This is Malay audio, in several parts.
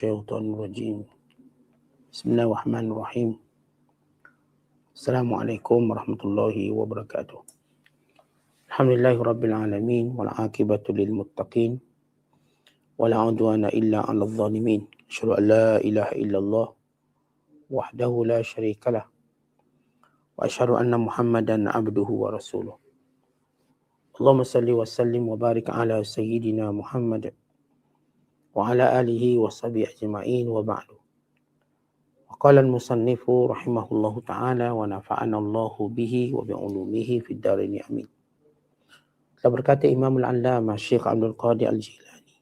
الشيطان الرجيم. بسم الله الرحمن الرحيم. السلام عليكم ورحمة الله وبركاته. الحمد لله رب العالمين والعاقبة للمتقين ولا عدوان إلا على الظالمين. أشهد أن لا إله إلا الله وحده لا شريك له وأشهد أن محمدا عبده ورسوله. اللهم صل وسلم وبارك على سيدنا محمد وعلى آله وصحبه أجمعين وبعد وقال المصنف رحمه الله تعالى ونفعنا الله به وبعلومه في الدارين آمين Telah berkata Imam Al-Allamah Syekh Abdul Qadir Al-Jilani.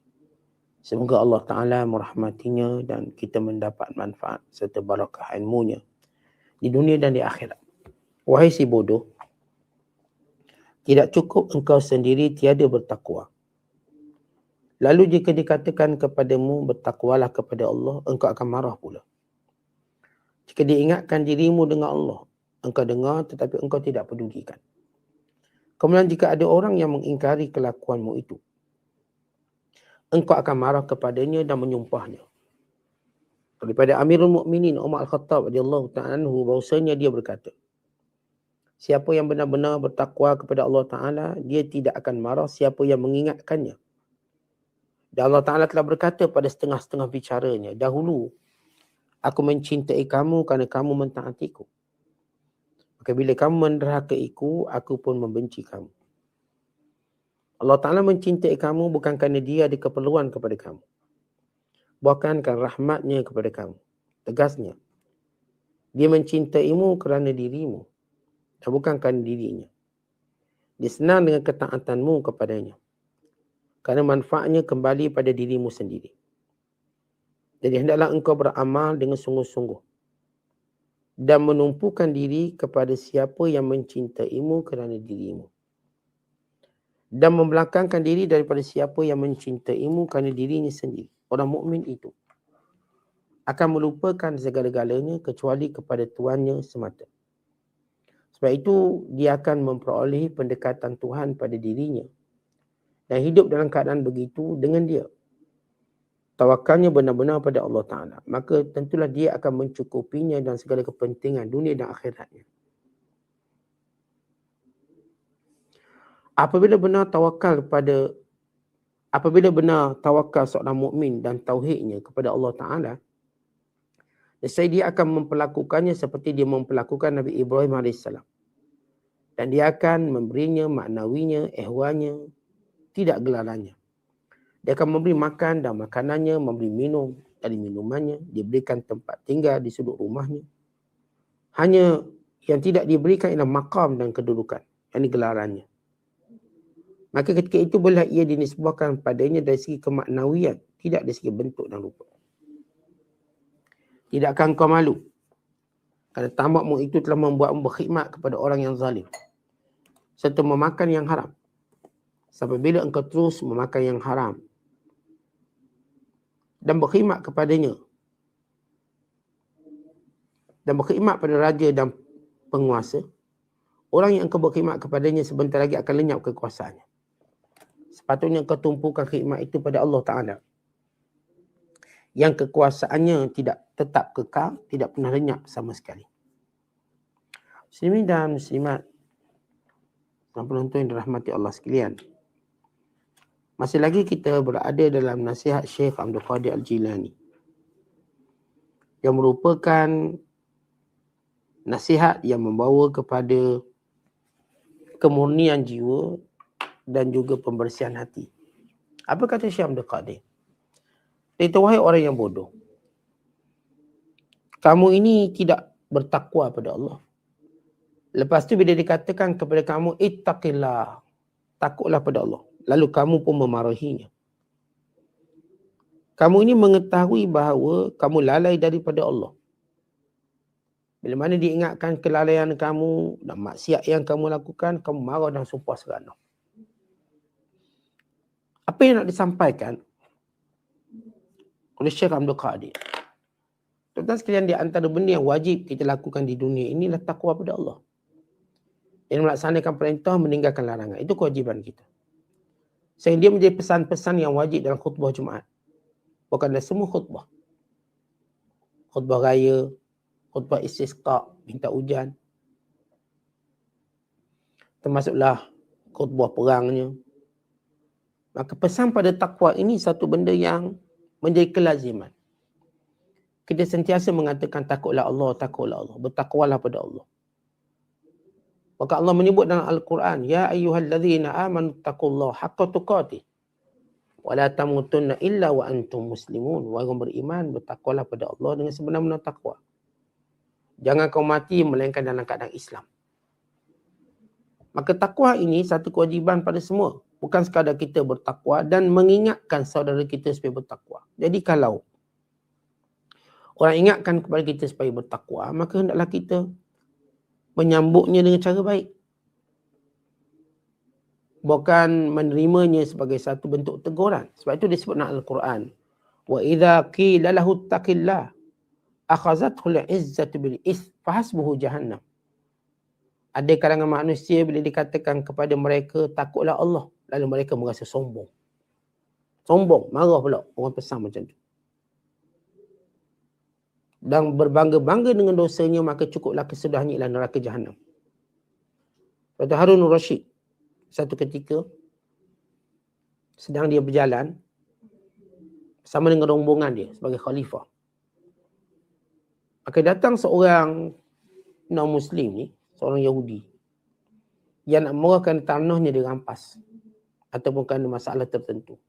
Semoga Allah Ta'ala merahmatinya dan kita mendapat manfaat serta barakah ilmunya di dunia dan di akhirat. Wahai si bodoh, tidak cukup engkau sendiri tiada bertakwa. Lalu jika dikatakan kepadamu bertakwalah kepada Allah, engkau akan marah pula. Jika diingatkan dirimu dengan Allah, engkau dengar tetapi engkau tidak pedulikan. Kemudian jika ada orang yang mengingkari kelakuanmu itu, engkau akan marah kepadanya dan menyumpahnya. Daripada Amirul Mukminin Umar Al-Khattab radhiyallahu ta'ala anhu bahwasanya dia berkata, Siapa yang benar-benar bertakwa kepada Allah Ta'ala, dia tidak akan marah siapa yang mengingatkannya. Dan Allah Ta'ala telah berkata pada setengah-setengah bicaranya, dahulu aku mencintai kamu kerana kamu mentaatiku. Maka bila kamu menderhakaiku, aku pun membenci kamu. Allah Ta'ala mencintai kamu bukan kerana dia ada keperluan kepada kamu. Bukan kerana rahmatnya kepada kamu. Tegasnya. Dia mencintaimu kerana dirimu. Dan bukan kerana dirinya. Dia senang dengan ketaatanmu kepadanya. Kerana manfaatnya kembali pada dirimu sendiri. Jadi hendaklah engkau beramal dengan sungguh-sungguh dan menumpukan diri kepada siapa yang mencintaimu kerana dirimu. Dan membelakangkan diri daripada siapa yang mencintaimu kerana dirinya sendiri. Orang mukmin itu akan melupakan segala-galanya kecuali kepada tuannya semata. Sebab itu dia akan memperoleh pendekatan Tuhan pada dirinya dan hidup dalam keadaan begitu dengan dia tawakalnya benar-benar pada Allah Ta'ala, maka tentulah dia akan mencukupinya dan segala kepentingan dunia dan akhiratnya. Apabila benar tawakal kepada apabila benar tawakal seorang mukmin dan tauhidnya kepada Allah Ta'ala, saya dia akan memperlakukannya seperti dia memperlakukan Nabi Ibrahim AS. Dan dia akan memberinya maknawinya, ehwanya, tidak gelarannya. Dia akan memberi makan dan makanannya, memberi minum dari minumannya, diberikan tempat tinggal di sudut rumahnya. Hanya yang tidak diberikan ialah makam dan kedudukan. Yang ini gelarannya. Maka ketika itu boleh ia dinisbahkan padanya dari segi kemaknawian, tidak dari segi bentuk dan rupa. Tidak akan kau malu. Kerana tamakmu itu telah membuat berkhidmat kepada orang yang zalim. Serta memakan yang haram. Sampai bila engkau terus memakan yang haram, dan berkhidmat kepadanya dan berkhidmat pada raja dan penguasa orang yang engkau berkhidmat kepadanya sebentar lagi akan lenyap kekuasaannya. Sepatutnya engkau tumpukan khidmat itu pada Allah Ta'ala. Yang kekuasaannya tidak tetap kekal tidak pernah lenyap sama sekali. Muslimin dan muslimat dan penonton yang dirahmati Allah sekalian masih lagi kita berada dalam nasihat Syekh Abdul Qadir Al-Jilani yang merupakan nasihat yang membawa kepada kemurnian jiwa dan juga pembersihan hati. Apa kata Syekh Abdul Qadir? Dia wahai orang yang bodoh. Kamu ini tidak bertakwa pada Allah. Lepas tu bila dikatakan kepada kamu, ittaqillah. Takutlah pada Allah lalu kamu pun memarahinya. Kamu ini mengetahui bahawa kamu lalai daripada Allah. Bila mana diingatkan kelalaian kamu dan maksiat yang kamu lakukan, kamu marah dan sumpah seranah. Apa yang nak disampaikan oleh Syekh Abdul Qadir? Tuan-tuan sekalian di antara benda yang wajib kita lakukan di dunia inilah takwa pada Allah. Dan melaksanakan perintah meninggalkan larangan. Itu kewajiban kita. Sehingga dia menjadi pesan-pesan yang wajib dalam khutbah Jumaat. Bukan dalam semua khutbah. khutbah raya, khutbah istisqa, minta hujan. Termasuklah khutbah perangnya. Maka pesan pada takwa ini satu benda yang menjadi kelaziman. Kita sentiasa mengatakan takutlah Allah, takutlah Allah. Bertakwalah pada Allah. Maka Allah menyebut dalam Al-Quran, Ya ayyuhalladzina amanu taqullaha haqqa tuqatih. Wa la tamutunna illa wa antum muslimun. Wa orang beriman, bertakwalah pada Allah dengan sebenar-benar takwa. Jangan kau mati melainkan dalam keadaan Islam. Maka takwa ini satu kewajiban pada semua. Bukan sekadar kita bertakwa dan mengingatkan saudara kita supaya bertakwa. Jadi kalau orang ingatkan kepada kita supaya bertakwa, maka hendaklah kita menyambutnya dengan cara baik. Bukan menerimanya sebagai satu bentuk teguran. Sebab itu disebut dalam Al-Quran. Wa idha qila lahu taqillah akhazathu al-izzatu bil is fahasbuhu jahannam. Ada kalangan manusia bila dikatakan kepada mereka takutlah Allah lalu mereka merasa sombong. Sombong, marah pula orang pesan macam tu dan berbangga-bangga dengan dosanya maka cukuplah kesudahannya ialah neraka jahanam. Kata Harun Rashid satu ketika sedang dia berjalan sama dengan rombongan dia sebagai khalifah. Maka datang seorang non-muslim ni, seorang Yahudi yang nak murahkan tanahnya dirampas ataupun kerana masalah tertentu.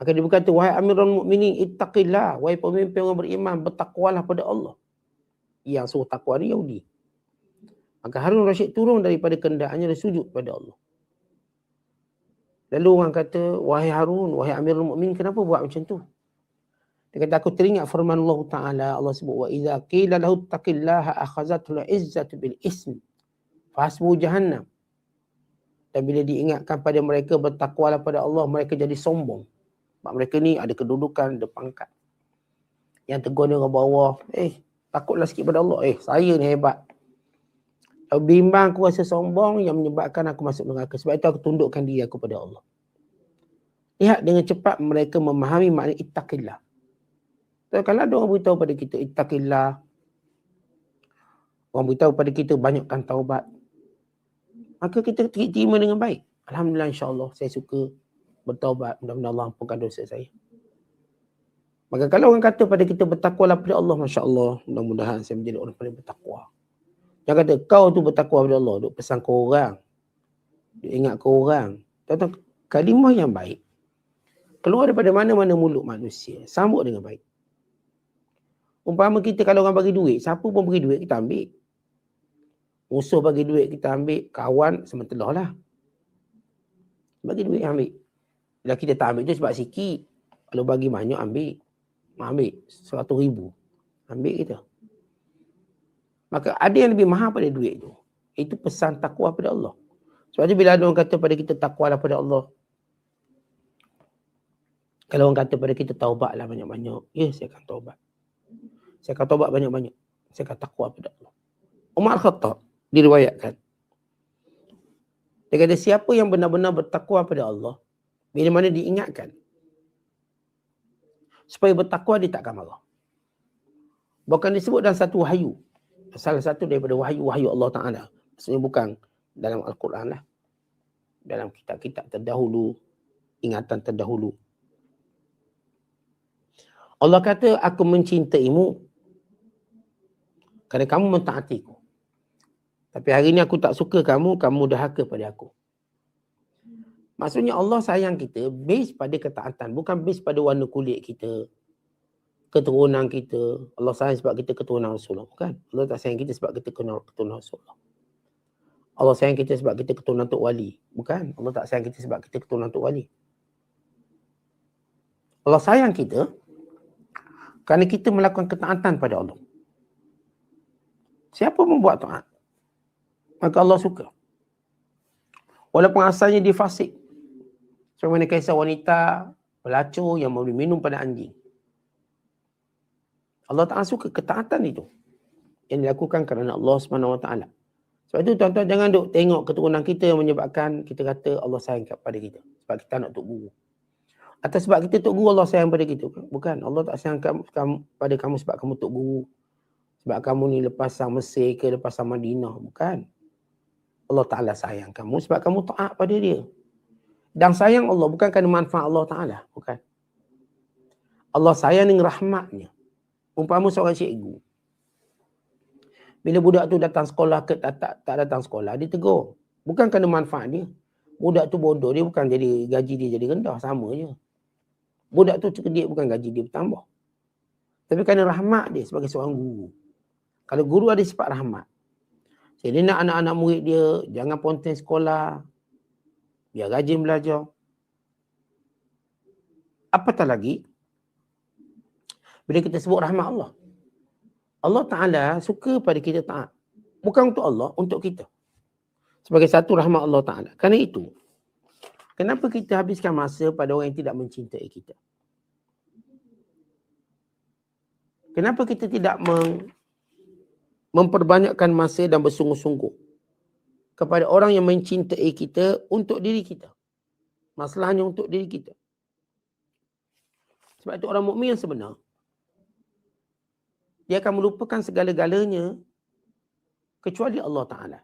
Maka dia berkata, wahai amirul mu'minin, ittaqillah. Wahai pemimpin orang beriman, bertakwalah pada Allah. Yang suruh takwa ni Yahudi. Maka Harun Rashid turun daripada kendaraannya dan sujud pada Allah. Lalu orang kata, wahai Harun, wahai amirul mu'minin, kenapa buat macam tu? Dia kata, aku teringat firman Allah Ta'ala, Allah sebut, wa idha qila lahu taqillaha akhazatul izzatu bil ism. Fahasbu jahannam. Dan bila diingatkan pada mereka bertakwalah pada Allah, mereka jadi sombong. Sebab mereka ni ada kedudukan, ada pangkat. Yang tegur ni orang bawah, eh takutlah sikit pada Allah. Eh saya ni hebat. Kalau bimbang aku rasa sombong yang menyebabkan aku masuk neraka. Sebab itu aku tundukkan diri aku pada Allah. Lihat dengan cepat mereka memahami makna ittaqillah. So, kalau ada orang beritahu pada kita ittaqillah. Orang beritahu pada kita banyakkan taubat. Maka kita terima dengan baik. Alhamdulillah insyaAllah saya suka bertaubat mudah-mudahan Allah ampunkan dosa saya. Maka kalau orang kata pada kita bertakwalah pada Allah, Masya Allah, mudah-mudahan saya menjadi orang paling bertakwa. Jangan kata kau tu bertakwa pada Allah, duk pesan ke orang, duk ingat ke orang. Tentang kalimah yang baik, keluar daripada mana-mana mulut manusia, sambut dengan baik. Umpama kita kalau orang bagi duit, siapa pun bagi duit, kita ambil. Musuh bagi duit, kita ambil. Kawan, sementara lah. Bagi duit, ambil. Bila kita tak ambil tu sebab sikit. Kalau bagi banyak ambil. Ambil seratus ribu. Ambil kita. Maka ada yang lebih mahal pada duit tu. Itu pesan takwa pada Allah. Sebab tu bila ada orang kata pada kita takwa lah pada Allah. Kalau orang kata pada kita taubatlah banyak-banyak. Ya saya akan taubat. Saya akan taubat banyak-banyak. Saya akan takwa pada Allah. Umar Khattab diriwayatkan. Dia kata siapa yang benar-benar bertakwa pada Allah. Bila mana diingatkan. Supaya bertakwa dia takkan marah. Bukan disebut dalam satu wahyu. Salah satu daripada wahyu-wahyu Allah Ta'ala. Maksudnya bukan dalam Al-Quran lah. Dalam kitab-kitab terdahulu. Ingatan terdahulu. Allah kata, aku mencintaimu. Kerana kamu mentaatiku. Tapi hari ini aku tak suka kamu, kamu dahaka pada aku. Maksudnya Allah sayang kita base pada ketaatan. Bukan base pada warna kulit kita. Keturunan kita. Allah sayang sebab kita keturunan Rasulullah. Bukan. Allah tak sayang kita sebab kita keturunan Rasulullah. Allah sayang kita sebab kita keturunan Tok Wali. Bukan. Allah tak sayang kita sebab kita keturunan Tok Wali. Allah sayang kita kerana kita melakukan ketaatan pada Allah. Siapa membuat taat? Maka Allah suka. Walaupun asalnya dia fasik. Sebab mana kisah wanita pelacur yang memberi minum pada anjing. Allah Ta'ala suka ketaatan itu. Yang dilakukan kerana Allah SWT. Sebab itu tuan-tuan jangan duk tengok keturunan kita yang menyebabkan kita kata Allah sayang kepada kita. Sebab kita nak tuk guru. Atas sebab kita tok guru Allah sayang pada kita. Bukan. Allah tak sayang kamu, pada kamu sebab kamu tok guru. Sebab kamu ni lepasan Mesir ke lepasan Madinah. Bukan. Allah Ta'ala sayang kamu sebab kamu taat pada dia. Dan sayang Allah bukan kerana manfaat Allah Ta'ala. Bukan. Allah sayang dengan rahmatnya. Umpama seorang cikgu. Bila budak tu datang sekolah ke tak, tak, tak datang sekolah, dia tegur. Bukan kerana manfaat dia. Budak tu bodoh, dia bukan jadi gaji dia jadi rendah. Sama je. Budak tu cerdik bukan gaji dia bertambah. Tapi kerana rahmat dia sebagai seorang guru. Kalau guru ada sifat rahmat. Jadi nak anak-anak murid dia jangan ponten sekolah. Biar rajin belajar. Apatah lagi. Bila kita sebut rahmat Allah. Allah Ta'ala suka pada kita taat. Bukan untuk Allah, untuk kita. Sebagai satu rahmat Allah Ta'ala. Kerana itu, Kenapa kita habiskan masa pada orang yang tidak mencintai kita? Kenapa kita tidak mem- memperbanyakkan masa dan bersungguh-sungguh kepada orang yang mencintai kita untuk diri kita? Masalahnya untuk diri kita. Sebab itu orang mukmin yang sebenar dia akan melupakan segala-galanya kecuali Allah Taala.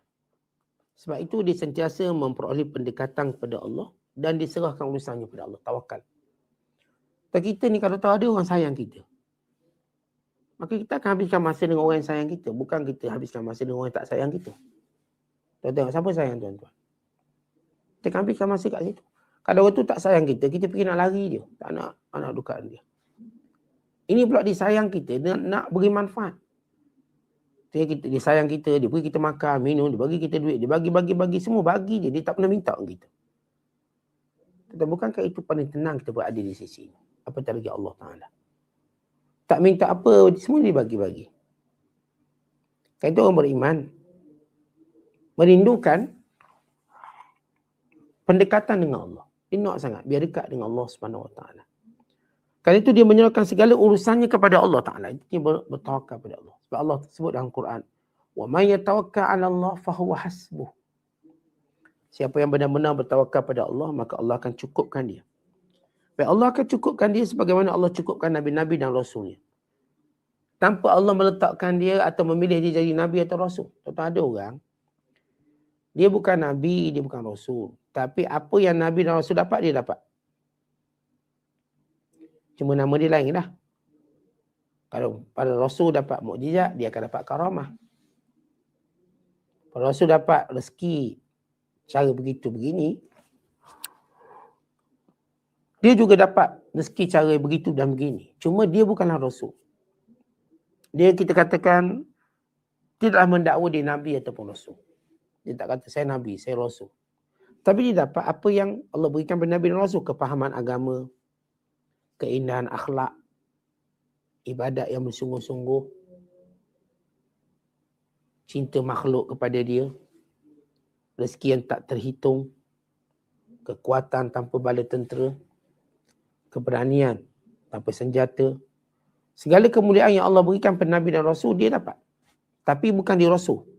Sebab itu dia sentiasa memperoleh pendekatan kepada Allah dan diserahkan urusannya kepada Allah. Tawakal. Dan kita ni kalau tahu ada orang sayang kita. Maka kita akan habiskan masa dengan orang yang sayang kita. Bukan kita habiskan masa dengan orang yang tak sayang kita. Tuan tengok siapa sayang tuan-tuan. Kita akan habiskan masa kat situ. Kalau orang tu tak sayang kita, kita pergi nak lari dia. Tak nak anak dukaan dia. Ini pula disayang kita, nak, nak beri manfaat. Dia, kita, dia sayang kita, dia beri kita makan, minum, dia bagi kita duit, dia bagi-bagi-bagi semua, bagi je. Dia tak pernah minta kita. Tetapi bukankah itu paling tenang kita berada di sisi ini? Apa lagi Allah Ta'ala? Tak minta apa, semua dia bagi-bagi. Kan itu orang beriman. Merindukan pendekatan dengan Allah. Dia nak sangat biar dekat dengan Allah Subhanahu Wa Taala. Kali itu dia menyerahkan segala urusannya kepada Allah Taala. Dia bertawakal kepada Allah. Sebab Allah sebut dalam Quran, "Wa may yatawakkal 'ala Allah fa huwa hasbuh." Siapa yang benar-benar bertawakal pada Allah, maka Allah akan cukupkan dia. Baik Allah akan cukupkan dia sebagaimana Allah cukupkan Nabi-Nabi dan Rasulnya. Tanpa Allah meletakkan dia atau memilih dia jadi Nabi atau Rasul. Tentu ada orang, dia bukan Nabi, dia bukan Rasul. Tapi apa yang Nabi dan Rasul dapat, dia dapat. Cuma nama dia lain lah. Kalau pada Rasul dapat mukjizat, dia akan dapat karamah. Kalau Rasul dapat rezeki cara begitu begini, dia juga dapat rezeki cara begitu dan begini. Cuma dia bukanlah Rasul. Dia kita katakan tidaklah mendakwa dia Nabi ataupun Rasul. Dia tak kata saya Nabi, saya Rasul. Tapi dia dapat apa yang Allah berikan kepada Nabi dan Rasul. Kepahaman agama, keindahan akhlak, ibadat yang bersungguh-sungguh, cinta makhluk kepada dia, rezeki yang tak terhitung, kekuatan tanpa bala tentera, keberanian tanpa senjata. Segala kemuliaan yang Allah berikan kepada Nabi dan Rasul, dia dapat. Tapi bukan di Rasul.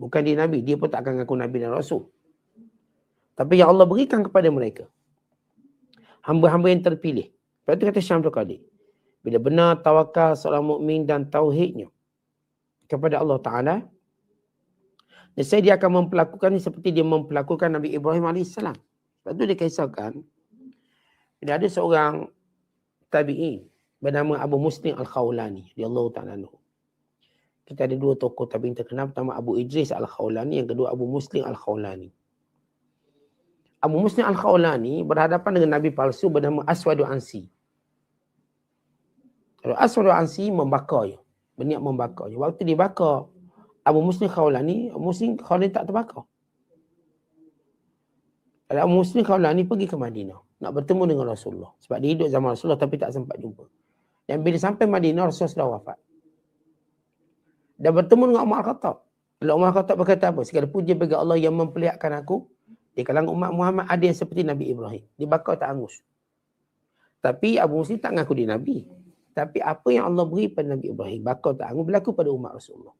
Bukan di Nabi. Dia pun tak akan ngaku Nabi dan Rasul. Tapi yang Allah berikan kepada mereka. Hamba-hamba yang terpilih. Sebab itu kata Syamsul Qadir. Bila benar tawakal seorang mukmin dan tauhidnya kepada Allah Ta'ala, saya dia akan memperlakukan seperti dia memperlakukan Nabi Ibrahim AS. Lepas tu dia kisahkan, bila ada seorang tabi'in bernama Abu Muslim Al-Khawlani. Dia Allah Ta'ala Kita ada dua tokoh tabi'in terkenal. Pertama Abu Idris Al-Khawlani. Yang kedua Abu Muslim Al-Khawlani. Abu Muslim Al-Khawlani berhadapan dengan Nabi palsu bernama Aswadu Ansi. Kalau Aswadu Ansi membakar Berniat membakar Waktu dia bakar Abu Muslim Khawlani, Muslim Khawlani tak terbakar. Kalau Abu Muslim Khawlani pergi ke Madinah nak bertemu dengan Rasulullah. Sebab dia hidup zaman Rasulullah tapi tak sempat jumpa. Dan bila sampai Madinah Rasulullah sudah wafat. Dan bertemu dengan Umar Khattab. Kalau Umar Khattab berkata apa? Segala puji bagi Allah yang memperlihatkan aku. Di kalangan umat Muhammad ada yang seperti Nabi Ibrahim. Dia bakar tak angus. Tapi Abu Muslim tak mengaku dia Nabi. Tapi apa yang Allah beri pada Nabi Ibrahim, bakar tak angus, berlaku pada umat Rasulullah.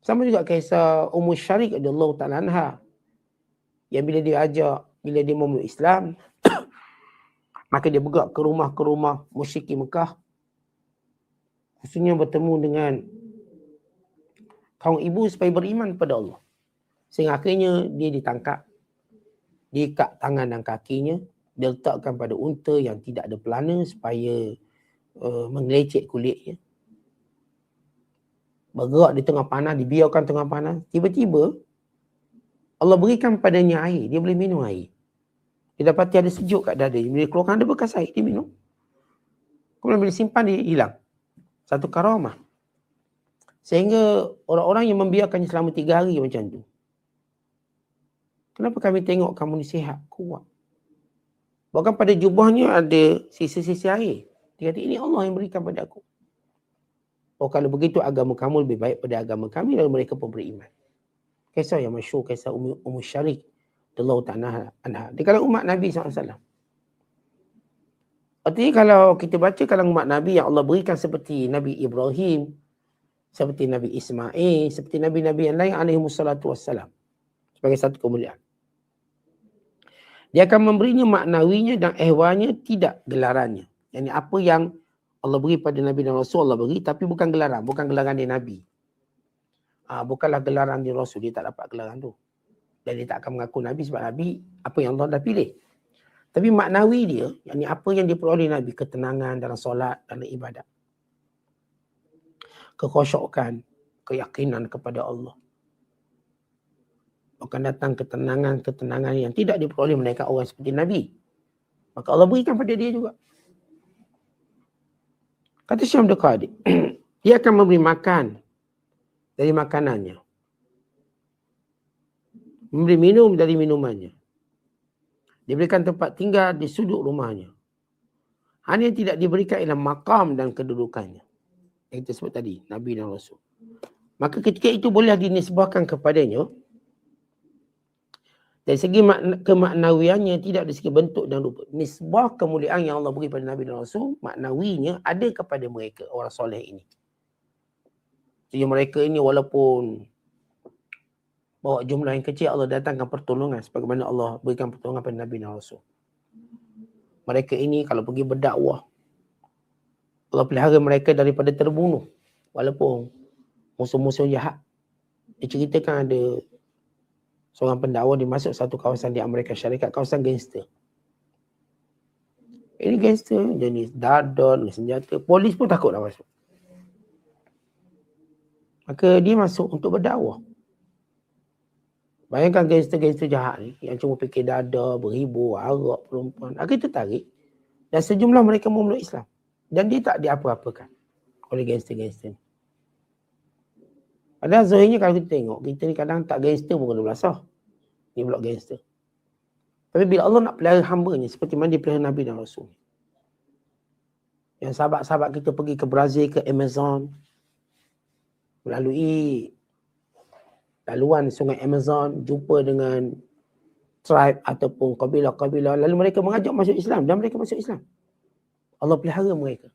Sama juga kisah Ummu Syarik Allah Ta'ala anha. Yang bila dia ajak, bila dia memeluk Islam, Maka dia bergerak ke rumah ke rumah musyrik Mekah. Khususnya bertemu dengan kaum ibu supaya beriman kepada Allah. Sehingga akhirnya dia ditangkap. Diikat tangan dan kakinya. Dia letakkan pada unta yang tidak ada pelana supaya uh, mengelecek kulitnya. Bergerak di tengah panas, dibiarkan tengah panas. Tiba-tiba Allah berikan padanya air. Dia boleh minum air. Dia dapati ada sejuk kat dada. Dia boleh keluarkan ada bekas air. Dia minum. Kemudian bila simpan dia hilang. Satu karamah. Sehingga orang-orang yang membiarkannya selama tiga hari macam tu. Kenapa kami tengok kamu ni sihat, kuat? Bahkan pada jubahnya ada sisa-sisa air. Dia kata, ini Allah yang berikan pada aku. Oh kalau begitu agama kamu lebih baik pada agama kami lalu mereka pun beriman. Kisah yang masyur, kisah Umm Syarik. Allah Ta'ala anha. Dia kata umat Nabi SAW. Artinya kalau kita baca kalau umat Nabi yang Allah berikan seperti Nabi Ibrahim, seperti Nabi Ismail, seperti Nabi-Nabi yang lain alaihi wassalatu wassalam. Sebagai satu kemuliaan. Dia akan memberinya maknawinya dan ehwanya tidak gelarannya. Yang apa yang Allah beri pada Nabi dan Rasul Allah beri tapi bukan gelaran. Bukan gelaran dia Nabi. Ha, bukanlah gelaran dia Rasul. Dia tak dapat gelaran tu. Dan dia tak akan mengaku Nabi sebab Nabi apa yang Allah dah pilih. Tapi maknawi dia, yang ini apa yang diperoleh Nabi, ketenangan dalam solat, dalam ibadat. Kekosyokan, keyakinan kepada Allah akan datang ketenangan-ketenangan yang tidak diperoleh mereka orang seperti Nabi. Maka Allah berikan pada dia juga. Kata Syam Qadir, dia akan memberi makan dari makanannya. Memberi minum dari minumannya. Diberikan tempat tinggal di sudut rumahnya. Hanya tidak diberikan ialah makam dan kedudukannya. Yang kita sebut tadi, Nabi dan Rasul. Maka ketika itu boleh dinisbahkan kepadanya, dari segi kemaknawiannya tidak dari segi bentuk dan rupa. Nisbah kemuliaan yang Allah beri pada Nabi dan Rasul, maknawinya ada kepada mereka, orang soleh ini. Jadi mereka ini walaupun bawa jumlah yang kecil, Allah datangkan pertolongan sebagaimana Allah berikan pertolongan pada Nabi dan Rasul. Mereka ini kalau pergi berdakwah, Allah pelihara mereka daripada terbunuh. Walaupun musuh-musuh jahat. Diceritakan ada seorang pendakwa dimasuk satu kawasan di Amerika Syarikat, kawasan gangster. Ini gangster jenis dadon, senjata. Polis pun takut nak masuk. Maka dia masuk untuk berdakwah. Bayangkan gangster-gangster jahat ni yang cuma fikir dada, berhibur, arak, perempuan. Akhirnya tertarik. Dan sejumlah mereka memeluk Islam. Dan dia tak diapa-apakan oleh gangster-gangster ni. Padahal zahirnya kalau kita tengok, kita ni kadang tak gangster pun kena belasah. Ni pula gangster. Tapi bila Allah nak pelihara hambanya seperti mana dia pelihara Nabi dan Rasul. Yang sahabat-sahabat kita pergi ke Brazil, ke Amazon. Melalui laluan sungai Amazon, jumpa dengan tribe ataupun kabilah-kabilah. Lalu mereka mengajak masuk Islam dan mereka masuk Islam. Allah pelihara mereka.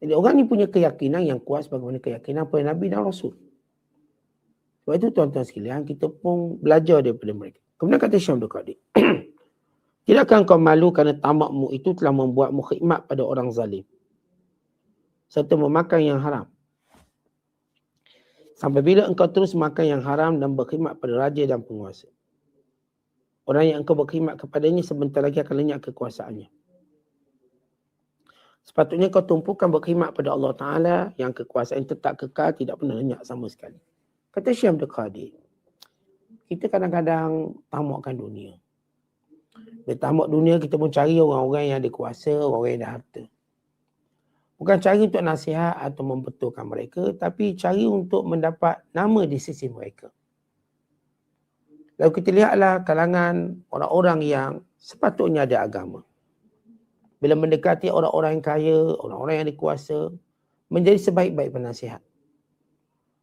Jadi orang ni punya keyakinan yang kuat sebagaimana keyakinan para Nabi dan Rasul. Sebab itu tuan-tuan sekalian, kita pun belajar daripada mereka. Kemudian kata Syam Qadir. Tidakkah kau malu kerana tamakmu itu telah membuatmu khidmat pada orang zalim. Serta memakan yang haram. Sampai bila engkau terus makan yang haram dan berkhidmat pada raja dan penguasa. Orang yang engkau berkhidmat kepadanya sebentar lagi akan lenyap kekuasaannya. Sepatutnya kau tumpukan berkhidmat pada Allah Ta'ala yang kekuasaan tetap kekal tidak pernah lenyap sama sekali. Kata Abdul Qadir, kita kadang-kadang tamakkan dunia. Bila tamak dunia, kita pun cari orang-orang yang ada kuasa, orang-orang yang ada harta. Bukan cari untuk nasihat atau membetulkan mereka, tapi cari untuk mendapat nama di sisi mereka. Lalu kita lihatlah kalangan orang-orang yang sepatutnya ada agama bila mendekati orang-orang yang kaya, orang-orang yang dikuasa, menjadi sebaik-baik penasihat.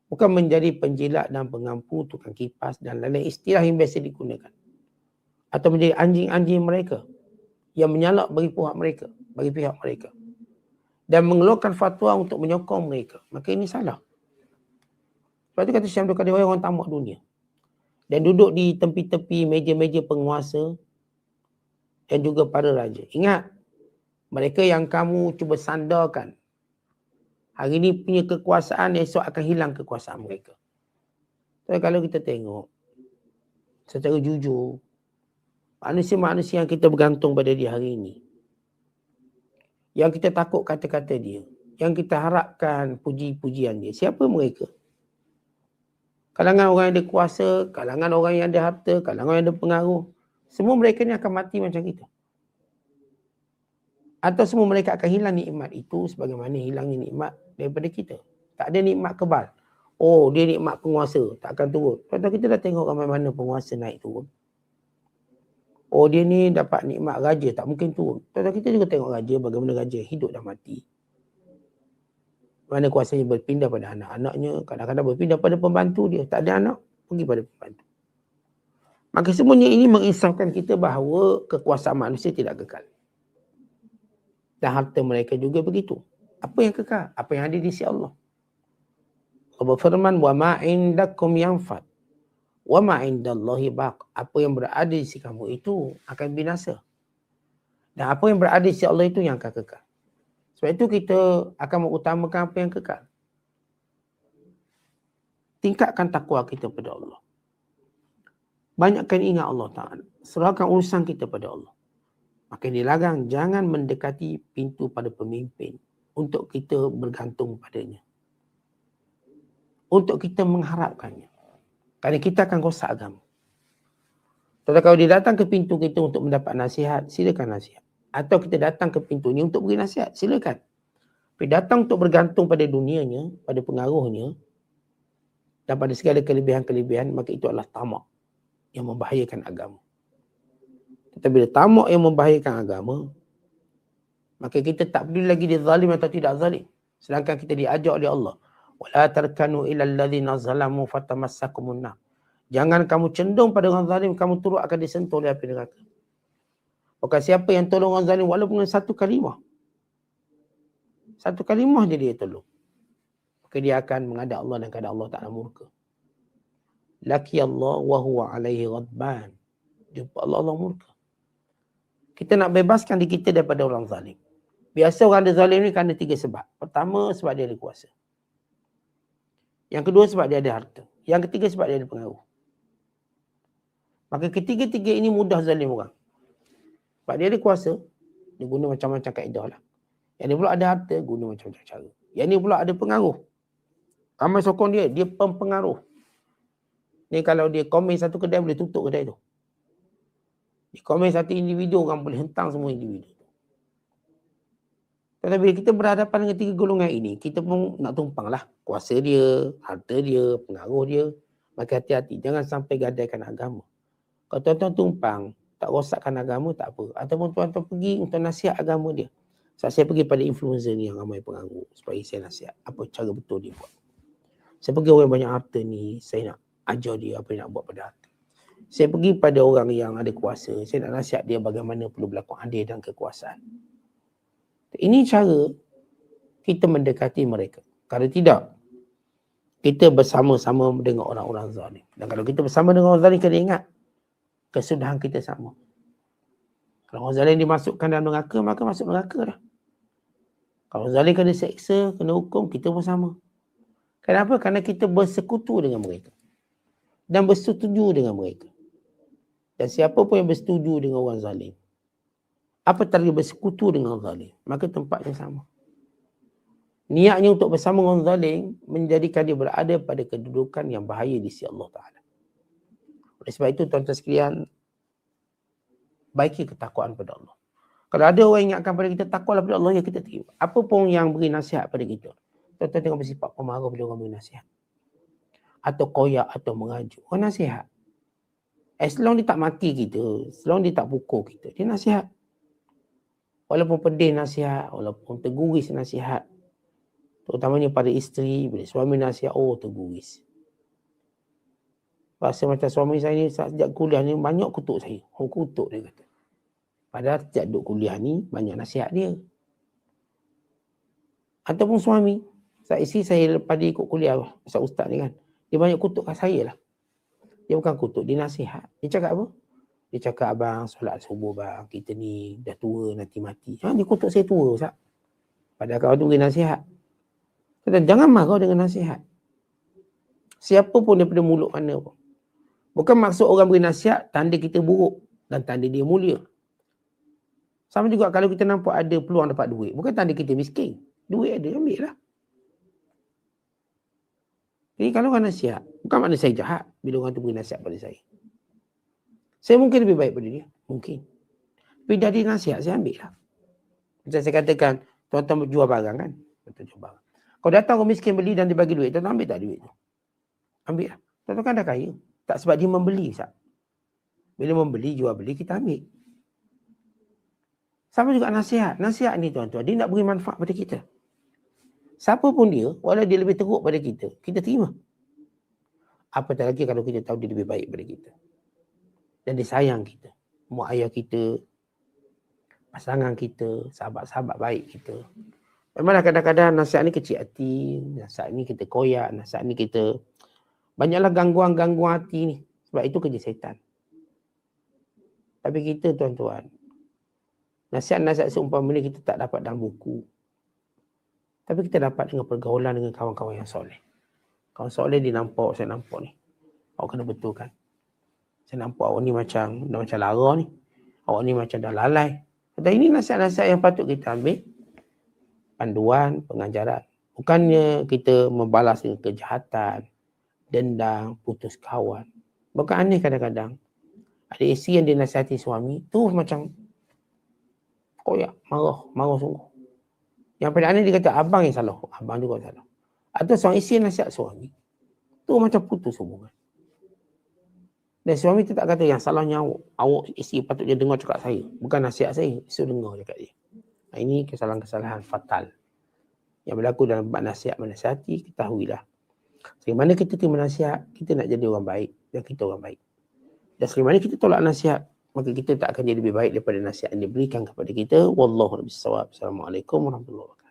Bukan menjadi penjilat dan pengampu, tukang kipas dan lain-lain istilah yang biasa digunakan. Atau menjadi anjing-anjing mereka yang menyalak bagi pihak mereka, bagi pihak mereka. Dan mengeluarkan fatwa untuk menyokong mereka. Maka ini salah. Sebab itu kata Syam Abdul orang tamak dunia. Dan duduk di tepi-tepi meja-meja penguasa dan juga para raja. Ingat, mereka yang kamu cuba sandarkan hari ini punya kekuasaan, esok akan hilang kekuasaan mereka. Tapi kalau kita tengok secara jujur, manusia-manusia yang kita bergantung pada dia hari ini, yang kita takut kata-kata dia, yang kita harapkan puji-pujian dia, siapa mereka? Kalangan orang yang ada kuasa, kalangan orang yang ada harta, kalangan yang ada pengaruh, semua mereka ni akan mati macam kita. Atau semua mereka akan hilang nikmat itu sebagaimana hilangnya nikmat daripada kita. Tak ada nikmat kebal. Oh, dia nikmat penguasa. Tak akan turun. Contoh kita dah tengok ramai mana penguasa naik turun oh dia ni dapat nikmat raja. Tak mungkin turun tuan kita juga tengok raja bagaimana raja hidup dan mati. Mana kuasanya berpindah pada anak-anaknya. Kadang-kadang berpindah pada pembantu dia. Tak ada anak pergi pada pembantu. Maka semuanya ini menginsafkan kita bahawa kekuasaan manusia tidak kekal. Dan harta mereka juga begitu. Apa yang kekal? Apa yang ada di sisi Allah? Allah berfirman wa ma indakum yanfad wa ma indallahi baq. Apa yang berada di sisi kamu itu akan binasa. Dan apa yang berada di sisi Allah itu yang akan kekal. Sebab itu kita akan mengutamakan apa yang kekal. Tingkatkan takwa kita pada Allah. Banyakkan ingat Allah taala. Serahkan urusan kita pada Allah. Maka dilarang, jangan mendekati pintu pada pemimpin untuk kita bergantung padanya. Untuk kita mengharapkannya. Kerana kita akan rosak agama. Tetapi kalau dia datang ke pintu kita untuk mendapat nasihat, silakan nasihat. Atau kita datang ke pintu ini untuk beri nasihat, silakan. Tapi datang untuk bergantung pada dunianya, pada pengaruhnya, dan pada segala kelebihan-kelebihan, maka itu adalah tamak yang membahayakan agama. Tetapi bila tamak yang membahayakan agama, Maka kita tak peduli lagi dia zalim atau tidak zalim. Sedangkan kita diajak oleh Allah. Wala tarkanu ila alladhina zalamu fatamassakumun nar. Jangan kamu cendung pada orang zalim, kamu turut akan disentuh oleh api neraka. Bukan siapa yang tolong orang zalim walaupun dengan satu kalimah. Satu kalimah je dia tolong. Maka dia akan mengadap Allah dan keadaan Allah Ta'ala murka. Laki Allah wa huwa alaihi ghadban. Jumpa Allah, Allah murka. Kita nak bebaskan diri kita daripada orang zalim. Biasa orang ada zalim ni kerana tiga sebab. Pertama sebab dia ada kuasa. Yang kedua sebab dia ada harta. Yang ketiga sebab dia ada pengaruh. Maka ketiga-tiga ini mudah zalim orang. Sebab dia ada kuasa, dia guna macam-macam kaedah lah. Yang ni pula ada harta, guna macam-macam cara. Yang ni pula ada pengaruh. Ramai sokong dia, dia pempengaruh. Ni kalau dia komen satu kedai, boleh tutup kedai tu. Dia komen satu individu, orang boleh hentang semua individu. Tetapi bila kita berhadapan dengan tiga golongan ini, kita pun nak tumpang lah. Kuasa dia, harta dia, pengaruh dia. Maka hati-hati, jangan sampai gadaikan agama. Kalau tuan-tuan tumpang, tak rosakkan agama, tak apa. Ataupun tuan-tuan pergi untuk nasihat agama dia. Saat saya pergi pada influencer ni yang ramai pengaruh, supaya saya nasihat apa cara betul dia buat. Saya pergi orang banyak harta ni, saya nak ajar dia apa yang nak buat pada harta. Saya pergi pada orang yang ada kuasa, saya nak nasihat dia bagaimana perlu berlaku adil dan kekuasaan. Ini cara kita mendekati mereka. Kalau tidak, kita bersama-sama dengan orang-orang zalim. Dan kalau kita bersama dengan orang zalim, kena ingat, kesudahan kita sama. Kalau orang zalim dimasukkan dalam neraka, maka masuk neraka dah. Kalau zalim kena seksa, kena hukum, kita pun sama. Kenapa? Kerana kita bersekutu dengan mereka. Dan bersetuju dengan mereka. Dan siapa pun yang bersetuju dengan orang zalim, apa tadi bersekutu dengan zalim, maka tempatnya sama. Niatnya untuk bersama dengan zalim menjadikan dia berada pada kedudukan yang bahaya di sisi Allah Ta'ala. Oleh sebab itu tuan-tuan sekalian, baiki ketakwaan pada Allah. Kalau ada orang ingatkan pada kita takwalah pada Allah, ya kita terima. Apa pun yang beri nasihat pada kita. Tuan-tuan tengok bersifat pemarah bila orang beri nasihat. Atau koyak atau mengajuk. Orang nasihat. As long dia tak mati kita, as long dia tak pukul kita, dia nasihat. Walaupun pedih nasihat, walaupun terguris nasihat. Terutamanya pada isteri, bila suami nasihat, oh terguris. Rasa macam suami saya ni sejak kuliah ni banyak kutuk saya. Oh kutuk dia kata. Padahal sejak duduk kuliah ni banyak nasihat dia. Ataupun suami. Saat isteri saya lepas dia ikut kuliah, pasal ustaz ni kan. Dia banyak kutuk kat saya lah. Dia bukan kutuk, dia nasihat. Dia cakap apa? Dia cakap abang solat subuh bang. Kita ni dah tua nanti mati. Ha, dia kutuk saya tua Ustaz. Padahal kau tu beri nasihat. Kata, jangan marah dengan nasihat. Siapa pun daripada mulut mana pun. Bukan maksud orang beri nasihat, tanda kita buruk dan tanda dia mulia. Sama juga kalau kita nampak ada peluang dapat duit. Bukan tanda kita miskin. Duit ada, ambil lah. Jadi kalau orang nasihat, bukan makna saya jahat bila orang tu beri nasihat pada saya. Saya mungkin lebih baik pada dia. Mungkin. Tapi dah dia nasihat, saya ambil lah. Macam saya katakan, tuan-tuan jual barang kan? Tuan jual barang. Kalau datang orang miskin beli dan dia bagi duit, tuan-tuan ambil tak duit tu? Ambil lah. Tuan-tuan kan dah kaya. Tak sebab dia membeli, Ustaz. Bila membeli, jual beli, kita ambil. Sama juga nasihat. Nasihat ni tuan-tuan, dia nak beri manfaat pada kita. Siapa pun dia, walau dia lebih teruk pada kita, kita terima. Apatah lagi kalau kita tahu dia lebih baik pada kita. Dan dia sayang kita. Mak ayah kita, pasangan kita, sahabat-sahabat baik kita. Memanglah kadang-kadang nasihat ni kecil hati, nasihat ni kita koyak, nasihat ni kita banyaklah gangguan-gangguan hati ni. Sebab itu kerja setan. Tapi kita tuan-tuan, nasihat-nasihat seumpama ni kita tak dapat dalam buku. Tapi kita dapat dengan pergaulan dengan kawan-kawan yang soleh. Kawan soleh dia nampak, saya nampak ni. Awak kena betulkan. Saya nampak awak ni macam dah macam lara ni. Awak ni macam dah lalai. Kata ini nasihat-nasihat yang patut kita ambil. Panduan, pengajaran. Bukannya kita membalas dengan kejahatan, dendam, putus kawan. Bukan aneh kadang-kadang. Ada isteri yang dinasihati suami, tu macam koyak, marah, marah sungguh. Yang paling aneh dia kata, abang yang salah. Abang juga salah. Atau seorang isteri yang nasihat suami, tu macam putus hubungan. Dan suami tu tak kata yang salahnya awak. Awak isteri patutnya dengar cakap saya. Bukan nasihat saya. Isteri dengar cakap dia. Nah, ini kesalahan-kesalahan fatal. Yang berlaku dalam bab nasihat menasihati, ketahuilah. Sebagaimana kita terima nasihat, kita nak jadi orang baik. Dan kita orang baik. Dan sebagaimana kita tolak nasihat, maka kita tak akan jadi lebih baik daripada nasihat yang diberikan kepada kita. Wallahu Assalamualaikum warahmatullahi wabarakatuh.